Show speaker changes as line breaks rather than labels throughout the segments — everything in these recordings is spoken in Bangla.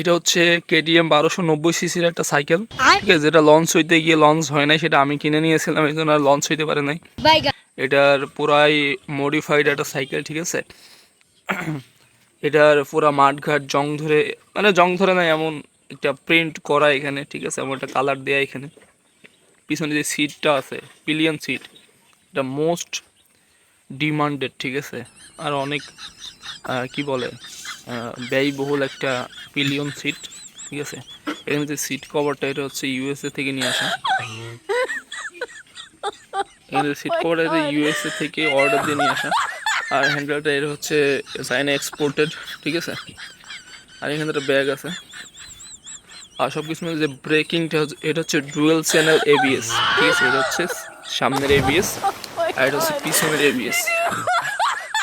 এটা হচ্ছে কেটিএম বারোশো নব্বই সিসির একটা সাইকেল। ঠিক আছে যেটা লঞ্চ হইতে গিয়ে লঞ্চ হয় নাই সেটা আমি কিনে নিয়েছিলাম এই জন্য আর লঞ্চ হইতে পারে নাই। এটার পুরাই মডিফাইড একটা সাইকেল ঠিক আছে? এটার পুরা মাঠঘাট জং ধরে মানে জং ধরে নাই এমন একটা প্রিন্ট করা এখানে ঠিক আছে? এমন একটা কালার দেয়া এখানে। পিছনে যে সিটটা আছে পিলিয়ন সিট এটা মোস্ট ডিমান্ডেড ঠিক আছে? আর অনেক কি বলে? ব্যয়বহুল একটা পিলিয়ন সিট ঠিক আছে? এখানে যে সিট কভারটা এটা হচ্ছে ইউএসএ থেকে নিয়ে আসা। এখানে সিট কভারটা এটা ইউএসএ থেকে অর্ডার দিয়ে নিয়ে আসা। আর হ্যান্ডেলটা এটা হচ্ছে চাইনা এক্সপোর্টেড ঠিক আছে? আর এখানে একটা ব্যাগ আছে। আর সব কিছু যে ব্রেকিংটা এটা হচ্ছে ডুয়েল চ্যানেল এবিএস ঠিক আছে? এটা হচ্ছে সামনের এবিএস আর এটা হচ্ছে পিছনের এবিএস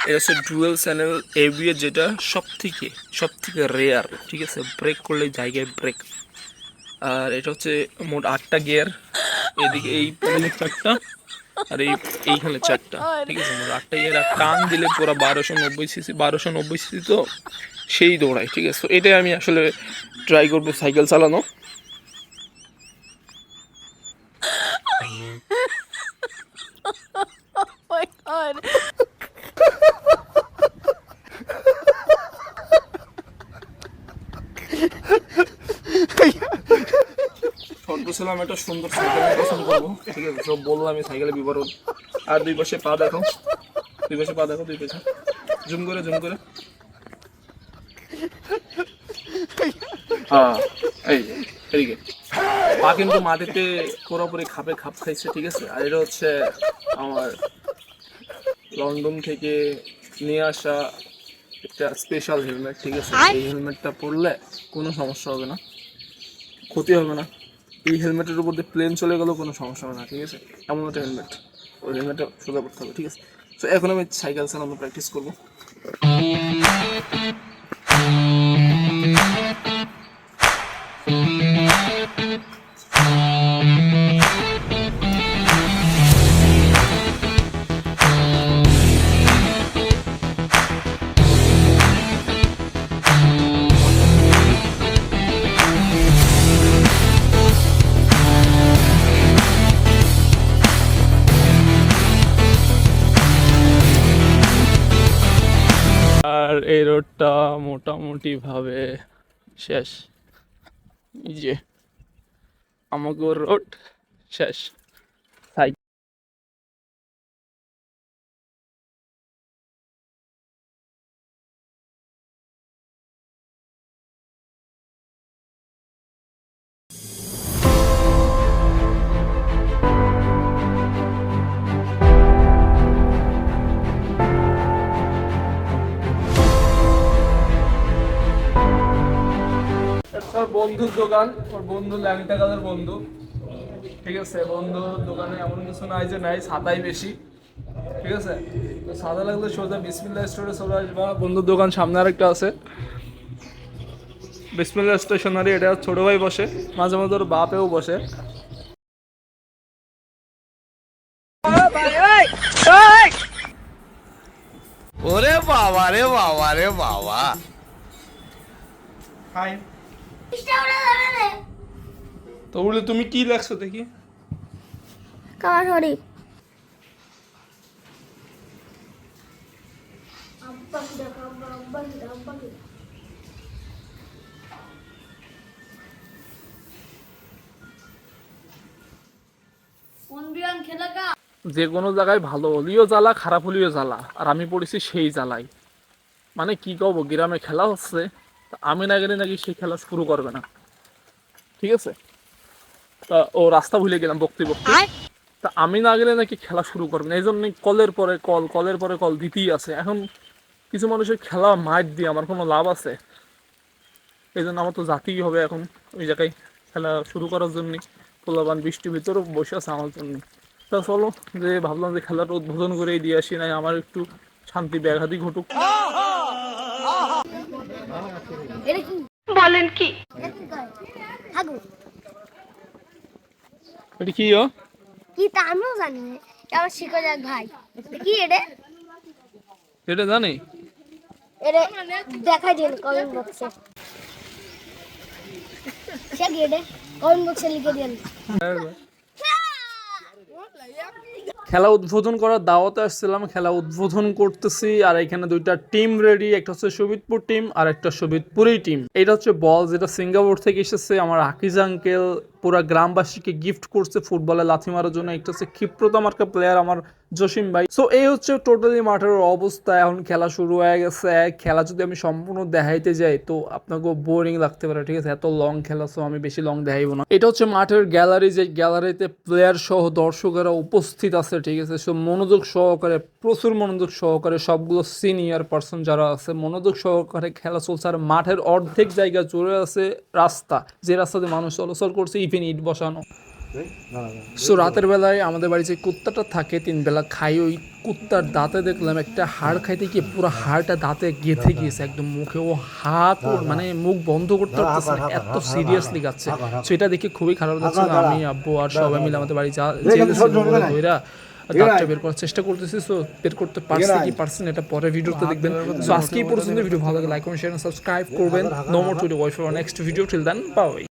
এটা হচ্ছে ডুয়েল চ্যানেল এবিএস যেটা সব থেকে সব থেকে রেয়ার ঠিক আছে? ব্রেক করলে জায়গায় ব্রেক আর এটা হচ্ছে মোট আটটা গিয়ার এদিকে এই পনেরো চারটা আর এই এইখানে চারটা, ঠিক আছে? মোট আটটা গিয়ার আর টান দিলে পুরো বারোশো নব্বই সিসি বারোশো নব্বই সিসি তো সেই দৌড়ায়, ঠিক আছে? তো এটাই আমি আসলে ট্রাই করব সাইকেল চালানো।
My god.
ছোট ছিলাম একটা সুন্দর সাইকেল পছন্দ করব। ঠিক আছে সব বললাম আমি সাইকেলের বিবরণ। আর দুই পাশে পা দেখো দুই পাশে পা দেখো দুই পাশে। জুম করে জুম করে। হ্যাঁ এই এদিকে। পা কিন্তু মাটিতে পুরোপুরি খাপে খাপ খাইছে ঠিক আছে? আর এটা হচ্ছে আমার লন্ডন থেকে নিয়ে আসা একটা স্পেশাল হেলমেট ঠিক আছে? এই হেলমেটটা পরলে কোনো সমস্যা হবে না ক্ষতি হবে না। এই হেলমেটের উপর দিয়ে প্লেন চলে গেলেও কোনো সমস্যা হবে না, ঠিক আছে? এমন একটা হেলমেট ওই হেলমেটটা সোজা করতে হবে, ঠিক আছে? তো এখন আমি সাইকেল চালানো প্র্যাকটিস করব। এই রোডটা মোটামুটি ভাবে শেষ যে আমাকে রোড শেষ। বন্ধুর দোকান ওর বন্ধু ল্যাংটা কালের বন্ধু? ঠিক আছে বন্ধুর দোকানে এমন কিছু নাই যে নাই ছাতাই বেশি। ঠিক আছে? তো সাদা লাগলে সোজা বিসমিল্লা স্টোরে চলে আসবা। বন্ধুর দোকান সামনে আরেকটা আছে। বিসমিল্লা স্টেশনারি এটা ছোট ভাই বসে মাঝে মাঝে ওর বাপেও বসে।
ওরে বাবা রে বাবা রে বাবা।
তো বলে তুমি কি লাগছো দেখি?
কার হরি
যে কোনো জায়গায় ভালো হলিও জ্বালা খারাপ হলিও জ্বালা আর আমি পড়েছি সেই জ্বালাই। মানে কি কব গ্রামে খেলা হচ্ছে। আমি না গেলে নাকি সেই খেলা শুরু করবে না। ঠিক আছে? তা ও রাস্তা ভুলে গেলাম বক্তি বক্তি। তা আমি না গেলে নাকি খেলা শুরু করবে না এই জন্য কলের পরে কল কলের পরে কল দিতেই আছে। এখন কিছু মানুষের খেলা মাঠ দিয়ে আমার কোনো লাভ আছে। এই জন্য আমার তো জাতিই হবে এখন ওই জায়গায় খেলা শুরু করার জন্য পোলাবান বৃষ্টির ভিতরেও বসে আছে আমার জন্য তা চলো যে ভাবলাম যে খেলাটা উদ্বোধন করেই দিয়ে আসি নাই আমার একটু শান্তি ব্যাঘাতি ঘটুক।
এটা কি?
বলেন কি?
হাগু।
এটা কি ও?
কি তা আমিও জানি আমার শিখা যাক ভাই। কি এটা?
এটা জানি।
এটা দেখাই দিন কমেন্ট বক্সে সে গেটে কমেন্ট বক্সে লিখে দিন
খেলা উদ্বোধন করার দাওয়াতে আসছিলাম, খেলা উদ্বোধন করতেছি আর এখানে দুইটা টিম রেডি একটা হচ্ছে শোভিতপুর টিম আর একটা সুবিতপুরি টিম এটা হচ্ছে বল যেটা সিঙ্গাপুর থেকে এসেছে, আমার আকিজ আঙ্কেল পুরা গ্রামবাসীকে গিফট করছে ফুটবলে লাথি মারার জন্য। একটা হচ্ছে ক্ষিপ্রতা মার্কা প্লেয়ার আমার জসিম ভাই। সো এই হচ্ছে টোটালি মাঠের অবস্থা। এখন খেলা শুরু হয়ে গেছে। খেলা যদি আমি সম্পূর্ণ দেখাইতে যাই, তো আপনাকে বোরিং লাগতে পারে, ঠিক আছে? এত লং খেলা সো আমি বেশি লং দেখাইবো না। এটা হচ্ছে মাঠের গ্যালারি যে গ্যালারিতে প্লেয়ার সহ দর্শকেরা উপস্থিত আছে, ঠিক আছে? সো মনোযোগ সহকারে, প্রচুর মনোযোগ সহকারে সবগুলো সিনিয়র পার্সন যারা আছে, মনোযোগ সহকারে খেলা চলছে। আর মাঠের অর্ধেক জায়গা জুড়ে আছে রাস্তা। যে রাস্তাতে মানুষ চলাচল করছে ইভেন ইট বসানো। সো রাতের বেলায় আমাদের বাড়ি যে কুত্তাটা থাকে তিন বেলা খাই ওই কুত্তার দাঁতে দেখলাম একটা হাড় খাইতে গিয়ে পুরো হাড়টা দাঁতে গেঁথে গিয়েছে একদম মুখে। ও হাত মানে মুখ বন্ধ করতে পারতেছে না এত সিরিয়াসলি গাচ্ছে। সো এটা দেখে খুবই খারাপ লাগছে। আমি আব্বু আর সবাই মিলে আমাদের বাড়ি যা দাঁতটা বের করার চেষ্টা করতেছি সো বের করতে পারছি কি পারছি না এটা পরে ভিডিওতে দেখবেন। সো আজকে এই পর্যন্ত ভিডিও ভালো লাগে লাইক কমেন্ট শেয়ার সাবস্ক্রাইব করবেন। No more to next video till then bye